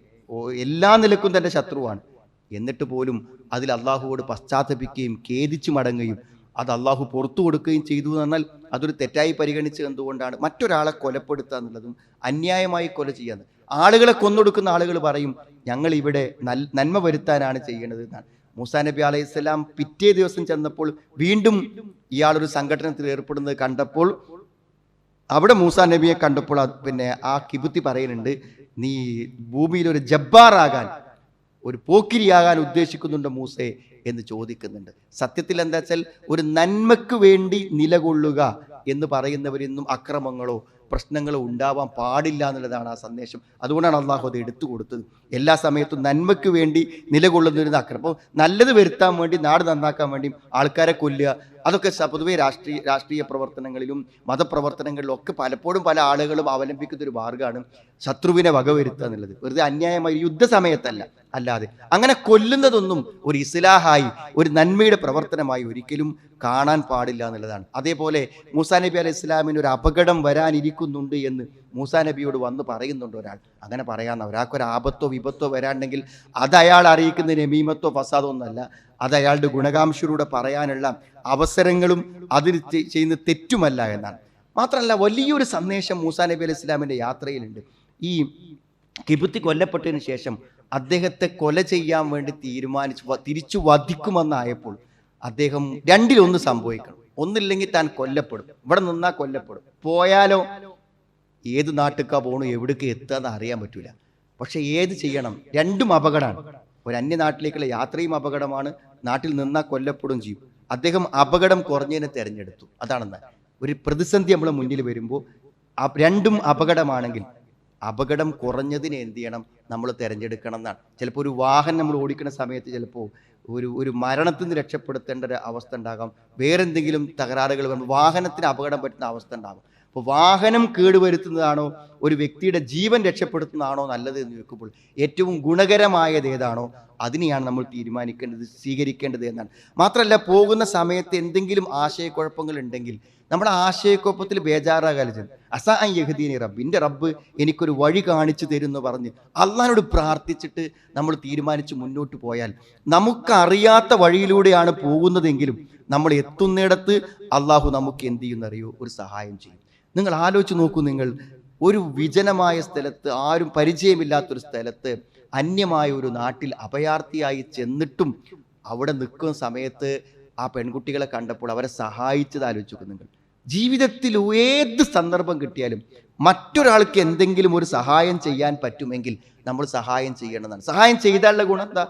എല്ലാ നിലക്കും തന്റെ ശത്രുവാണ്. എന്നിട്ട് പോലും അതിൽ അള്ളാഹുവോട് പശ്ചാത്തപിക്കുകയും ഖേദിച്ചു മടങ്ങുകയും അത് അള്ളാഹു പുറത്തു കൊടുക്കുകയും ചെയ്തു എന്ന് പറഞ്ഞാൽ അതൊരു തെറ്റായി പരിഗണിച്ച് എന്തുകൊണ്ടാണ്? മറ്റൊരാളെ കൊലപ്പെടുത്തുക എന്നുള്ളതും അന്യായമായി കൊല ചെയ്യാന്ന് ആളുകളെ കൊന്നൊടുക്കുന്ന ആളുകൾ പറയും ഞങ്ങൾ ഇവിടെ നന്മ വരുത്താനാണ് ചെയ്യേണ്ടത് എന്നാണ്. മൂസാ നബി അലൈഹി സ്വലാം പിറ്റേ ദിവസം ചെന്നപ്പോൾ വീണ്ടും ഇയാളൊരു സംഘടനത്തിൽ ഏർപ്പെടുന്നത് കണ്ടപ്പോൾ അവിടെ മൂസാ നബിയെ കണ്ടപ്പോൾ പിന്നെ ആ കിബുത്തി പറയുന്നുണ്ട് നീ ഭൂമിയിൽ ഒരു ജബ്ബാറാകാൻ ഒരു പോക്കിരിയാകാൻ ഉദ്ദേശിക്കുന്നുണ്ട് മൂസേ എന്ന് ചോദിക്കുന്നുണ്ട്. സത്യത്തിൽ എന്താ വെച്ചാൽ ഒരു നന്മയ്ക്ക് വേണ്ടി നിലകൊള്ളുക എന്ന് പറയുന്നവരിന്നും അക്രമങ്ങളോ പ്രശ്നങ്ങളോ ഉണ്ടാവാൻ പാടില്ല എന്നുള്ളതാണ് ആ സന്ദേശം. അതുകൊണ്ടാണ് അള്ളാഹു അത് എടുത്തു കൊടുത്തത്. എല്ലാ സമയത്തും നന്മയ്ക്ക് വേണ്ടി നിലകൊള്ളുന്നൊരു അക്രമം അപ്പോൾ നല്ലത് വരുത്താൻ വേണ്ടി നാട് നന്നാക്കാൻ വേണ്ടി ആൾക്കാരെ കൊല്ലുക. അതൊക്കെ പൊതുവേ രാഷ്ട്രീയ രാഷ്ട്രീയ പ്രവർത്തനങ്ങളിലും മതപ്രവർത്തനങ്ങളിലും ഒക്കെ പലപ്പോഴും പല ആളുകളും അവലംബിക്കുന്ന ഒരു മാർഗമാണ് ശത്രുവിനെ വകവരുത്തുക എന്നുള്ളത്. വെറുതെ അന്യായമായി യുദ്ധസമയത്തല്ല അല്ലാതെ. അങ്ങനെ കൊല്ലുന്നതൊന്നും ഒരു ഇസ്ലാഹായി ഒരു നന്മയുടെ പ്രവർത്തനമായി ഒരിക്കലും കാണാൻ പാടില്ല എന്നുള്ളതാണ്. അതേപോലെ മൂസാ നബി അലൈഹി ഇസ്ലാമിന് ഒരു അപകടം വരാനിരിക്കുന്നുണ്ട് എന്ന് മൂസാ നബിയോട് വന്ന് പറയുന്നുണ്ട് ഒരാൾ. അങ്ങനെ പറയാന്ന് ഒരാൾക്കൊരു ആപത്തോ വിപത്തോ വരാണ്ടെങ്കിൽ അത് അയാൾ അറിയിക്കുന്ന നമീമത്തോ ഫസാദോ ഒന്നല്ല. അത് അയാളുടെ ഗുണകാംക്ഷയിലൂടെ പറയാനുള്ള അവസരങ്ങളും അതിന് ചെയ്യുന്ന തെറ്റുമല്ല എന്നാണ്. മാത്രമല്ല വലിയൊരു സന്ദേശം മൂസാ നബി അലൈഹി ഇസ്ലാമിന്റെ യാത്രയിലുണ്ട്. ഈ കിബുത്തി കൊല്ലപ്പെട്ടതിന് ശേഷം അദ്ദേഹത്തെ കൊല ചെയ്യാൻ വേണ്ടി തീരുമാനിച്ചു തിരിച്ചു വധിക്കുമെന്നായപ്പോൾ അദ്ദേഹം രണ്ടിലൊന്ന് സംഭവിക്കണം. ഒന്നില്ലെങ്കിൽ താൻ കൊല്ലപ്പെടും. ഇവിടെ നിന്നാൽ കൊല്ലപ്പെടും. പോയാലോ? ഏത് നാട്ടുക്കാ പോണു? എവിടേക്ക് എത്തുക എന്ന് അറിയാൻ പറ്റൂല. പക്ഷെ ഏത് ചെയ്യണം? രണ്ടും അപകടമാണ്. ഒരു അന്യ നാട്ടിലേക്കുള്ള യാത്രയും അപകടമാണ്. നാട്ടിൽ നിന്നാൽ കൊല്ലപ്പെടും ചെയ്യും. അദ്ദേഹം അപകടം കുറഞ്ഞതിനെ തിരഞ്ഞെടുത്തു. അതാണെന്ന്. ഒരു പ്രതിസന്ധി നമ്മളെ മുന്നിൽ വരുമ്പോൾ രണ്ടും അപകടമാണെങ്കിൽ അപകടം കുറഞ്ഞതിനെ എന്ത് ചെയ്യണം? നമ്മൾ തിരഞ്ഞെടുക്കണം എന്നാണ്. ചിലപ്പോൾ ഒരു വാഹനം നമ്മൾ ഓടിക്കുന്ന സമയത്ത് ചിലപ്പോൾ ഒരു ഒരു മരണത്തിൽ നിന്ന് രക്ഷപ്പെടുത്തേണ്ട ഒരു അവസ്ഥ ഉണ്ടാകാം. വേറെന്തെങ്കിലും തകരാറുകൾ വാഹനത്തിന് അപകടം പറ്റുന്ന അവസ്ഥ ഉണ്ടാകും. അപ്പോൾ വാഹനം കേടുവരുത്തുന്നതാണോ? ഒരു വ്യക്തിയുടെ ജീവൻ രക്ഷപ്പെടുത്തുന്നതാണോ നല്ലത് എന്ന് ചോദിക്കുമ്പോൾ ഏറ്റവും ഗുണകരമായത് ഏതാണോ അതിനെയാണ് നമ്മൾ തീരുമാനിക്കേണ്ടത് സ്വീകരിക്കേണ്ടത് എന്നാണ്. മാത്രമല്ല പോകുന്ന സമയത്ത് എന്തെങ്കിലും ആശയക്കുഴപ്പങ്ങൾ ഉണ്ടെങ്കിൽ നമ്മുടെ ആശയക്കുഴപ്പത്തിൽ ബേജാറാകാലും യഹദീനി റബ്ബ് എന്റെ റബ്ബ് എനിക്കൊരു വഴി കാണിച്ചു തരുമെന്ന് പറഞ്ഞ് അള്ളഹാനോട് പ്രാർത്ഥിച്ചിട്ട് നമ്മൾ തീരുമാനിച്ച് മുന്നോട്ട് പോയാൽ നമുക്കറിയാത്ത വഴിയിലൂടെയാണ് പോകുന്നതെങ്കിലും നമ്മൾ എത്തുന്നിടത്ത് അള്ളാഹു നമുക്ക് എന്ത് ചെയ്യുന്നറിയോ? ഒരു സഹായം ചെയ്യും. നിങ്ങൾ ആലോചിച്ച് നോക്കൂ നിങ്ങൾ. ഒരു വിജനമായ സ്ഥലത്ത് ആരും പരിചയമില്ലാത്തൊരു സ്ഥലത്ത് അന്യമായ ഒരു നാട്ടിൽ അഭയാർത്ഥിയായി ചെന്നിട്ടും അവിടെ നിൽക്കുന്ന സമയത്ത് ആ പെൺകുട്ടികളെ കണ്ടപ്പോൾ അവരെ സഹായിച്ചത് ആലോചിച്ചു നിങ്ങൾ. ജീവിതത്തിൽ ഏത് സന്ദർഭം കിട്ടിയാലും മറ്റൊരാൾക്ക് എന്തെങ്കിലും ഒരു സഹായം ചെയ്യാൻ പറ്റുമെങ്കിൽ നമ്മൾ സഹായം ചെയ്യണമെന്നാണ് സഹായം ചെയ്താലുള്ള ഗുണം എന്താ?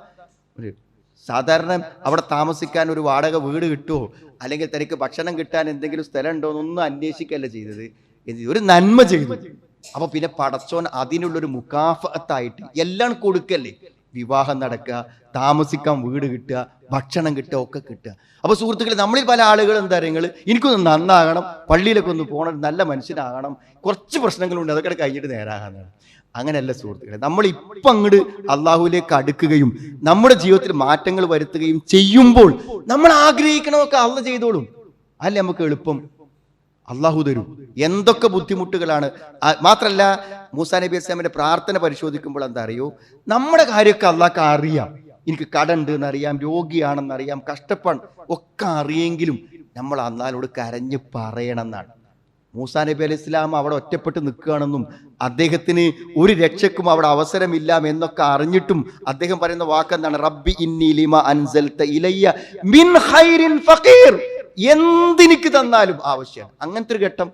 സാധാരണ അവിടെ താമസിക്കാൻ ഒരു വാടക വീട് കിട്ടുമോ അല്ലെങ്കിൽ തനിക്ക് ഭക്ഷണം കിട്ടാൻ എന്തെങ്കിലും സ്ഥലം ഉണ്ടോ എന്നൊന്നും അന്വേഷിക്കല്ല ചെയ്തത്. ഒരു നന്മ ചെയ്തു. അപ്പൊ പിന്നെ പടച്ചോൻ അതിനുള്ളൊരു മുക്കാഫത്തായിട്ട് എല്ലാം കൊടുക്കല്ലേ? വിവാഹം നടക്കുക താമസിക്കാൻ വീട് കിട്ടുക ഭക്ഷണം കിട്ടുക ഒക്കെ കിട്ടുക. അപ്പൊ സുഹൃത്തുക്കളെ നമ്മളിൽ പല ആളുകൾ എന്താ പറയുക എനിക്കൊന്ന് നന്നാകണം പള്ളിയിലൊക്കെ ഒന്ന് പോകണം നല്ല മനുഷ്യനാകണം കുറച്ച് പ്രശ്നങ്ങളുണ്ട് അതൊക്കെ കഴിഞ്ഞിട്ട് നേരാകാന്നാണ് അങ്ങനെയല്ല സുഹൃത്തുക്കളെ നമ്മൾ ഇപ്പം അങ്ങോട്ട് അള്ളാഹുവിലേക്ക് അടുക്കുകയും നമ്മുടെ ജീവിതത്തിൽ മാറ്റങ്ങൾ വരുത്തുകയും ചെയ്യുമ്പോൾ നമ്മൾ ആഗ്രഹിക്കണമൊക്കെ അള്ള ചെയ്തോളും. അല്ലെ നമുക്ക് എളുപ്പം? അള്ളാഹു തരും. എന്തൊക്കെ ബുദ്ധിമുട്ടുകളാണ്. മാത്രല്ല മൂസാ നബി ഇസ്ലാമിന്റെ പ്രാർത്ഥന പരിശോധിക്കുമ്പോൾ എന്താ അറിയോ? നമ്മുടെ കാര്യമൊക്കെ അള്ളാഹ്ക്ക് അറിയാം. എനിക്ക് കടണ്ട് എന്നറിയാം രോഗിയാണെന്നറിയാം കഷ്ടപ്പാട് ഒക്കെ അറിയെങ്കിലും നമ്മൾ അന്നാലോട് കരഞ്ഞു പറയണം എന്നാണ്. മൂസാ നബി ഇസ്ലാം അവിടെ ഒറ്റപ്പെട്ട് നിൽക്കുകയാണെന്നും അദ്ദേഹത്തിന് ഒരു രക്ഷക്കും അവിടെ അവസരമില്ല എന്നൊക്കെ അറിഞ്ഞിട്ടും അദ്ദേഹം പറയുന്ന വാക്കെന്താണ് റബ്ബി ഇന്നി ലിമ അൻസൽത ഇലയ്യ മിൻ ഖൈരിൻ ഫഖീർ. എന്തിനിക്ക് തന്നാലും ആവശ്യമാണ്. അങ്ങനത്തെ ഒരു ഘട്ടം.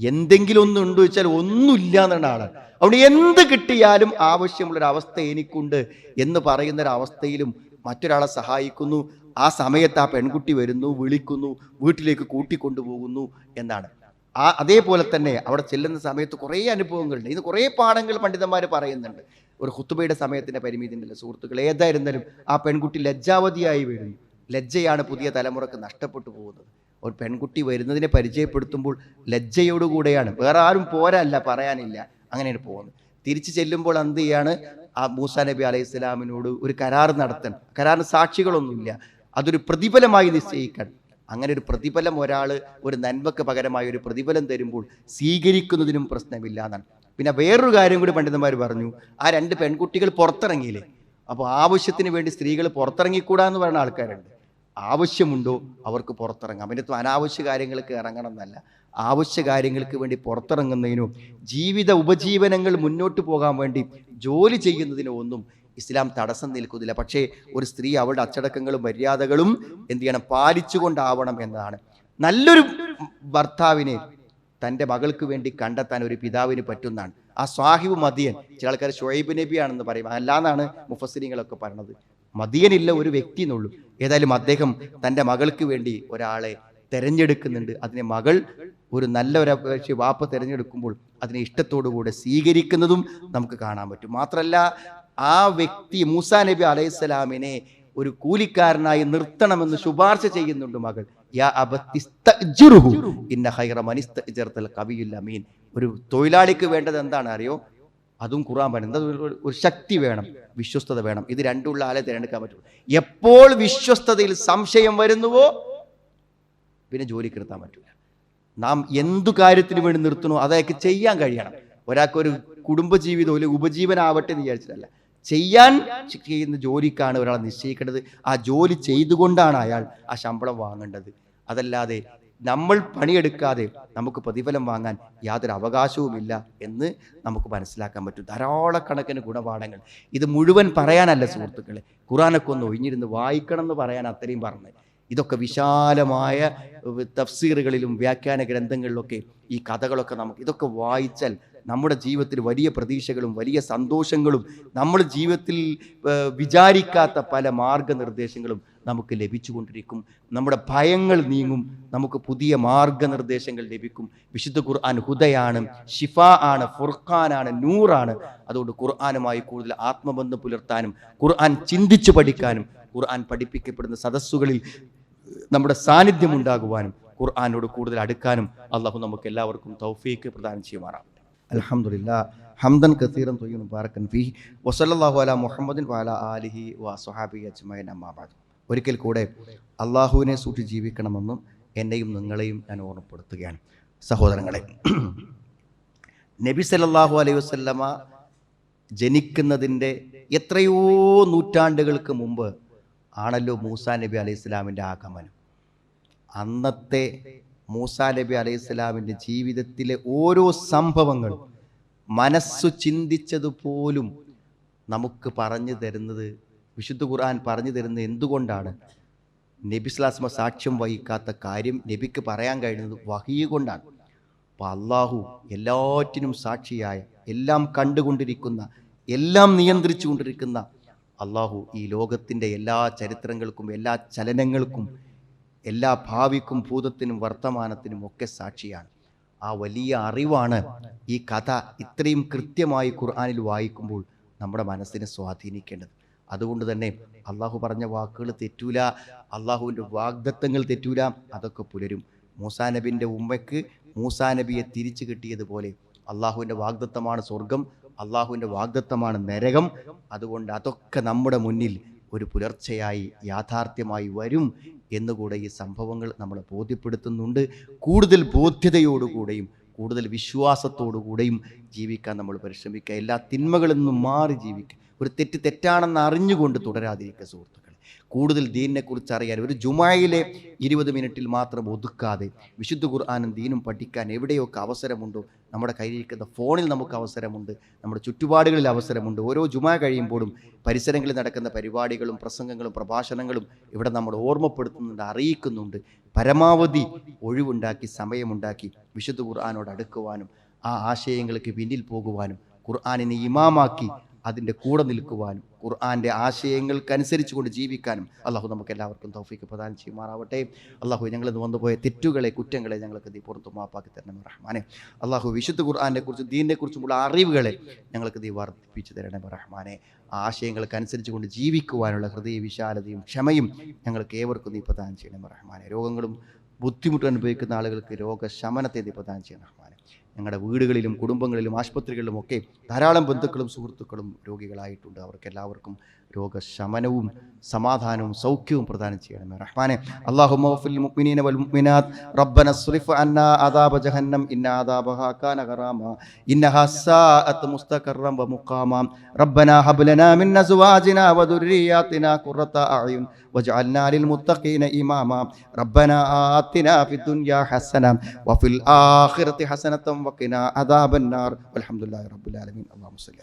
എന്തെങ്കിലും ഒന്നും ഉണ്ടോ വെച്ചാൽ ഒന്നുമില്ല എന്നാണ് ആൾ. അവിടെ എന്ത് കിട്ടിയാലും ആവശ്യമുള്ളൊരു അവസ്ഥ എനിക്കുണ്ട് എന്ന് പറയുന്ന ഒരു അവസ്ഥയിലും മറ്റൊരാളെ സഹായിക്കുന്നു. ആ സമയത്ത് ആ പെൺകുട്ടി വരുന്നു വിളിക്കുന്നു വീട്ടിലേക്ക് കൂട്ടിക്കൊണ്ടുപോകുന്നു എന്നാണ്. ആ അതേപോലെ തന്നെ അവിടെ ചെല്ലുന്ന സമയത്ത് കുറേ അനുഭവങ്ങളുണ്ട്. ഇത് കുറേ പാഠങ്ങൾ പണ്ഡിതന്മാർ പറയുന്നുണ്ട്. ഒരു ഹുത്തുബയുടെ സമയത്തിന്റെ പരിമിതി ഉണ്ടല്ലോ സുഹൃത്തുക്കൾ ഏതായിരുന്നാലും ആ പെൺകുട്ടി ലജ്ജാവതിയായി വരുന്നു. ലജ്ജയാണ് പുതിയ തലമുറയ്ക്ക് നഷ്ടപ്പെട്ടു പോകുന്നത്. ഒരു പെൺകുട്ടി വരുന്നതിനെ പരിചയപ്പെടുത്തുമ്പോൾ ലജ്ജയോടുകൂടെയാണ്. വേറെ ആരും പോരല്ല പറയാനില്ല. അങ്ങനെയാണ് പോകുന്നത്. തിരിച്ചു ചെല്ലുമ്പോൾ എന്ത് ചെയ്യാണ്? ആ മൂസാ നബി അലൈഹി സ്വലാമിനോട് ഒരു കരാർ നടത്തണം. കരാറിന് സാക്ഷികളൊന്നുമില്ല. അതൊരു പ്രതിഫലമായി നിശ്ചയിക്കണം അങ്ങനെ ഒരു പ്രതിഫലം ഒരാൾ ഒരു നന്മക്ക് പകരമായി ഒരു പ്രതിഫലം തരുമ്പോൾ സ്വീകരിക്കുന്നതിനും പ്രശ്നമില്ല എന്നാണ് പിന്നെ വേറൊരു കാര്യം കൂടി പണ്ഡിതന്മാർ പറഞ്ഞു ആ രണ്ട് പെൺകുട്ടികൾ പുറത്തിറങ്ങിയില്ലേ? അപ്പോൾ ആവശ്യത്തിന് വേണ്ടി സ്ത്രീകൾ പുറത്തിറങ്ങിക്കൂടാ എന്ന് പറയുന്ന ആൾക്കാരുണ്ട്. ആവശ്യമുണ്ടോ? അവർക്ക് പുറത്തിറങ്ങാം. അതിനകത്ത് അനാവശ്യ കാര്യങ്ങൾക്ക് ഇറങ്ങണം എന്നല്ല ആവശ്യ കാര്യങ്ങൾക്ക് വേണ്ടി പുറത്തിറങ്ങുന്നതിനോ ജീവിത ഉപജീവനങ്ങൾ മുന്നോട്ട് പോകാൻ വേണ്ടി ജോലി ചെയ്യുന്നതിനോ ഒന്നും ഇസ്ലാം തടസ്സം നിൽക്കുന്നില്ല. പക്ഷേ ഒരു സ്ത്രീ അവളുടെ അച്ചടക്കങ്ങളും മര്യാദകളും എന്ത് ചെയ്യണം? പാലിച്ചുകൊണ്ടാവണം എന്നതാണ്. നല്ലൊരു ഭർത്താവിനെ തന്റെ മകൾക്ക് വേണ്ടി കണ്ടെത്താൻ ഒരു പിതാവിന് പറ്റുന്നതാണ്. ആ സ്വാഹിബ് മദിയൻ ചില ആൾക്കാർ ഷുഹൈബ് നബിയാണെന്ന് പറയും. അല്ലാന്നാണ് മുഫസ്സിരിങ്ങളൊക്കെ പറഞ്ഞത്. മദിയനില്ല ഒരു വ്യക്തി എന്നുള്ളൂ. ഏതായാലും അദ്ദേഹം തന്റെ മകൾക്ക് വേണ്ടി ഒരാളെ തെരഞ്ഞെടുക്കുന്നുണ്ട്. അതിനെ മകൾ ഒരു നല്ല ഒരു വാപ്പ തിരഞ്ഞെടുക്കുമ്പോൾ അതിനെ ഇഷ്ടത്തോടുകൂടെ സ്വീകരിക്കുന്നതും നമുക്ക് കാണാൻ പറ്റും. മാത്രമല്ല ആ വ്യക്തി മൂസാ നബി അലൈഹിസ്സലാമിനെ ഒരു കൂലിക്കാരനായി നിർത്തണമെന്ന് ശുപാർശ ചെയ്യുന്നുണ്ട് മകൾ. അമീൻ. ഒരു തൊഴിലാളിക്ക് വേണ്ടത് എന്താണ് അറിയോ? അതും ഖുർആൻ പറയുന്നത് ഒരു- ശക്തി വേണം വിശ്വസ്തത വേണം. ഇത് രണ്ടുള്ള ആളെ തിരഞ്ഞെടുക്കാൻ പറ്റും എപ്പോൾ വിശ്വസ്തതയിൽ സംശയം വരുന്നുവോ പിന്നെ ജോലിക്ക് നിർത്താൻ പറ്റില്ല നാം എന്തു കാര്യത്തിന് വേണ്ടി നിർത്തണോ അതൊക്കെ ചെയ്യാൻ കഴിയണം. ഒരാൾക്ക് ഒരു കുടുംബജീവിതം അല്ലെങ്കിൽ ഉപജീവനാവട്ടെ എന്ന് വിചാരിച്ചിട്ടല്ല ചെയ്യാൻ ചെയ്യുന്ന ജോലിക്കാണ് ഒരാൾ നിശ്ചയിക്കേണ്ടത്. ആ ജോലി ചെയ്തുകൊണ്ടാണ് അയാൾ ആ ശമ്പളം വാങ്ങേണ്ടത്. അതല്ലാതെ നമ്മൾ പണിയെടുക്കാതെ നമുക്ക് പ്രതിഫലം വാങ്ങാൻ യാതൊരു അവകാശവുമില്ല എന്ന് നമുക്ക് മനസ്സിലാക്കാൻ പറ്റും. ധാരാളക്കണക്കിന് ഗുണപാഠങ്ങൾ. ഇത് മുഴുവൻ പറയാനല്ല സുഹൃത്തുക്കളെ. ഖുറാനൊക്കെ ഒന്ന് ഒഴിഞ്ഞിരുന്ന് വായിക്കണം എന്ന് പറയാൻ അത്രയും പറഞ്ഞത് ഇതൊക്കെ വിശാലമായ തഫ്സീറുകളിലും വ്യാഖ്യാന ഗ്രന്ഥങ്ങളിലൊക്കെ ഈ കഥകളൊക്കെ നമുക്ക് ഇതൊക്കെ വായിച്ചാൽ നമ്മുടെ ജീവിതത്തിൽ വലിയ പ്രതീക്ഷകളും വലിയ സന്തോഷങ്ങളും നമ്മൾ ജീവിതത്തിൽ വിചാരിക്കാത്ത പല മാർഗനിർദ്ദേശങ്ങളും നമുക്ക് ലഭിച്ചുകൊണ്ടിരിക്കും. നമ്മുടെ ഭയങ്ങൾ നീങ്ങും. നമുക്ക് പുതിയ മാർഗനിർദ്ദേശങ്ങൾ ലഭിക്കും. വിശുദ്ധ ഖുർആൻ ഹുദയാണ് ഷിഫ ആണ് ഫുർഖാനാണ് നൂറാണ് അതുകൊണ്ട് ഖുർആാനുമായി കൂടുതൽ ആത്മബന്ധം പുലർത്താനും ഖുർആൻ ചിന്തിച്ചു പഠിക്കാനും ഖുർആൻ പഠിപ്പിക്കപ്പെടുന്ന സദസ്സുകളിൽ നമ്മുടെ സാന്നിധ്യം ഉണ്ടാകുവാനും ഖുർആാനോട് കൂടുതൽ അടുക്കാനും അള്ളാഹു നമുക്ക് എല്ലാവർക്കും തൗഫീക്ക് പ്രദാനം ചെയ്യുമാറാം അൽഹംദുലില്ലാ ഹംദൻ കസീറൻ തൊയ്യും മുബാറക്കൻ ഫി വസല്ലല്ലാഹു അലാ മുഹമ്മദിൻ വഅലാ ആലിഹി സുഹാബി അജ്മൈൻ അമ്മാബാദ് ഒരിക്കൽ കൂടെ അള്ളാഹുവിനെ സൂക്ഷി ജീവിക്കണമെന്നും എന്നെയും നിങ്ങളെയും ഞാൻ ഓർമ്മപ്പെടുത്തുകയാണ്. സഹോദരങ്ങളെ നബി സല്ലല്ലാഹു അലൈഹി വസല്ലമ ജനിക്കുന്നതിന്റെ എത്രയോ നൂറ്റാണ്ടുകൾക്ക് മുമ്പ് ആണല്ലോ മൂസാ നബി അലൈഹി ഇസ്ലാമിന്റെ ആഗമനം. അന്നത്തെ മൂസാ നബി അലൈഹി ഇസ്ലാമിന്റെ ജീവിതത്തിലെ ഓരോ സംഭവങ്ങൾ മനസ്സു ചിന്തിച്ചതുപോലും നമുക്ക് പറഞ്ഞു തരുന്നത് വിശുദ്ധ ഖുർആൻ പറഞ്ഞു തരുന്നത് എന്തുകൊണ്ടാണ്? നബി സ്ലാസ്മ സാക്ഷ്യം വഹിക്കാത്ത കാര്യം നബിക്ക് പറയാൻ കഴിയുന്നത് വഹിയ കൊണ്ടാണ്. അപ്പോൾ അള്ളാഹു എല്ലാറ്റിനും സാക്ഷിയായ എല്ലാം കണ്ടുകൊണ്ടിരിക്കുന്ന എല്ലാം നിയന്ത്രിച്ചു കൊണ്ടിരിക്കുന്ന അള്ളാഹു ഈ ലോകത്തിന്റെ എല്ലാ ചരിത്രങ്ങൾക്കും എല്ലാ ചലനങ്ങൾക്കും എല്ലാ ഭാവിക്കും ഭൂതത്തിനും വർത്തമാനത്തിനും ഒക്കെ സാക്ഷിയാണ്. ആ വലിയ അറിവാണ് ഈ കഥ ഇത്രയും കൃത്യമായി ഖുർആാനിൽ വായിക്കുമ്പോൾ നമ്മുടെ മനസ്സിനെ സ്വാധീനിക്കേണ്ടത്. അതുകൊണ്ട് തന്നെ അള്ളാഹു പറഞ്ഞ വാക്കുകൾ തെറ്റൂല അള്ളാഹുവിന്റെ വാഗ്ദത്തങ്ങൾ തെറ്റൂല അതൊക്കെ പുലരും. മൂസാ നബിന്റെ ഉമ്മയ്ക്ക് മൂസാ നബിയെ തിരിച്ചു കിട്ടിയതുപോലെ അള്ളാഹുവിന്റെ വാഗ്ദത്തമാണ് സ്വർഗം അള്ളാഹുവിന്റെ വാഗ്ദത്തമാണ് നരകം. അതുകൊണ്ട് അതൊക്കെ നമ്മുടെ മുന്നിൽ ഒരു പുലർച്ചയായി യാഥാർത്ഥ്യമായി വരും എന്നുകൂടെ ഈ സംഭവങ്ങൾ നമ്മളെ ബോധ്യപ്പെടുത്തുന്നുണ്ട്. കൂടുതൽ ബോധ്യതയോടുകൂടെയും കൂടുതൽ വിശ്വാസത്തോടുകൂടെയും ജീവിക്കാൻ നമ്മൾ പരിശ്രമിക്കുക. എല്ലാ തിന്മകളിൽ നിന്നും മാറി ജീവിക്കുക. ഒരു തെറ്റ് തെറ്റാണെന്ന് അറിഞ്ഞുകൊണ്ട് തുടരാതിരിക്കുക സുഹൃത്തുക്കളെ. കൂടുതൽ ദീനിനെക്കുറിച്ച് അറിയാൻ ഒരു ജുമായിലെ ഇരുപത് മിനിറ്റിൽ മാത്രം ഒതുക്കാതെ വിശുദ്ധ ഖുർആാനും ദീനും പഠിക്കാൻ എവിടെയൊക്കെ അവസരമുണ്ടോ നമ്മുടെ കയ്യിലിരിക്കുന്ന ഫോണിൽ നമുക്ക് അവസരമുണ്ട് നമ്മുടെ ചുറ്റുപാടുകളിൽ അവസരമുണ്ട്. ഓരോ ജുമാ കഴിയുമ്പോഴും പരിസരങ്ങളിൽ നടക്കുന്ന പരിപാടികളും പ്രസംഗങ്ങളും പ്രഭാഷണങ്ങളും ഇവിടെ നമ്മൾ ഓർമ്മപ്പെടുത്തുന്നുണ്ട് അറിയിക്കുന്നുണ്ട്. പരമാവധി ഒഴിവുണ്ടാക്കി സമയമുണ്ടാക്കി വിശുദ്ധ ഖുർആാനോട് അടുക്കുവാനും ആ ആശയങ്ങൾക്ക് പിന്നിൽ പോകുവാനും ഖുർആാനിനെ ഇമാമാക്കി അതിന്റെ കൂടെ നിൽക്കുവാനും ഖുർആന്റെ ആശയങ്ങൾക്കനുസരിച്ച് കൊണ്ട് ജീവിക്കാനും അള്ളാഹു നമുക്ക് എല്ലാവർക്കും തൗഫീക്ക് പ്രദാനം ചെയ്യുമാറാവട്ടെ. അള്ളാഹു ഞങ്ങൾ വന്നുപോയ തെറ്റുകളെ കുറ്റങ്ങളെ ഞങ്ങൾക്ക് നീ പുറത്തു മാപ്പാക്കി തരണം റഹ്മാനെ. അള്ളാഹു വിശുദ്ധ ഖുർആാനെ കുറിച്ച് ദീനിനെ കുറിച്ചുമുള്ള അറിവുകളെ ഞങ്ങൾക്ക് നീ വർദ്ധിപ്പിച്ചു തരണം റഹ്മാനെ. ആശയങ്ങൾക്കനുസരിച്ച് കൊണ്ട് ജീവിക്കുവാനുള്ള ഹൃദയ വിശാലതയും ക്ഷമയും ഞങ്ങൾക്ക് ഏവർക്കും നീ പ്രദാനം ചെയ്യണം റഹ്മാനെ. രോഗങ്ങളും ബുദ്ധിമുട്ട് അനുഭവിക്കുന്ന ആളുകൾക്ക് രോഗശമനത്തെ നീ പ്രദാനം ചെയ്യണം ഞങ്ങളുടെ വീടുകളിലും കുടുംബങ്ങളിലും ആശുപത്രികളിലും ഒക്കെ ധാരാളം ബന്ധുക്കളും സുഹൃത്തുക്കളും രോഗികളായിട്ടുണ്ട്. അവർക്ക് എല്ലാവർക്കും രോഗശമനവും സമാധാനവും സൗഖ്യവും പ്രദാനം ചെയ്യണമേ. റഹ്മാനെ അല്ലാഹു മഗ്ഫിൽ മുഅ്മിനീന വൽ മുഅ്മിനാത്ത്. റബ്ബന സ്രിഫ് അന്നാ അദാബ ജഹന്നം. ഇന്ന അദാബഹാ കാന ഗറാമ. ഇന്നഹാ മുസ്തഖറം വ മുഖാമ. റബ്ബന ഹബ് ലനാ മിൻ അസ്വാജിനാ വ ദുർരിയാതിനാ വജ്അൽനാ ലിൽ മുത്തഖീന ഇമാമ. റബ്ബന ആതിനാ ഫിദ് ദുനിയാ ഹസന. വഫിൽ ആഖിറതി ഹസനതൻ വഖിനാ അദാബൻ നാർ. വൽഹംദുലില്ലാഹി റബ്ബിൽ ആലമീൻ. അല്ലാഹുമ്മ സ്വല്ലി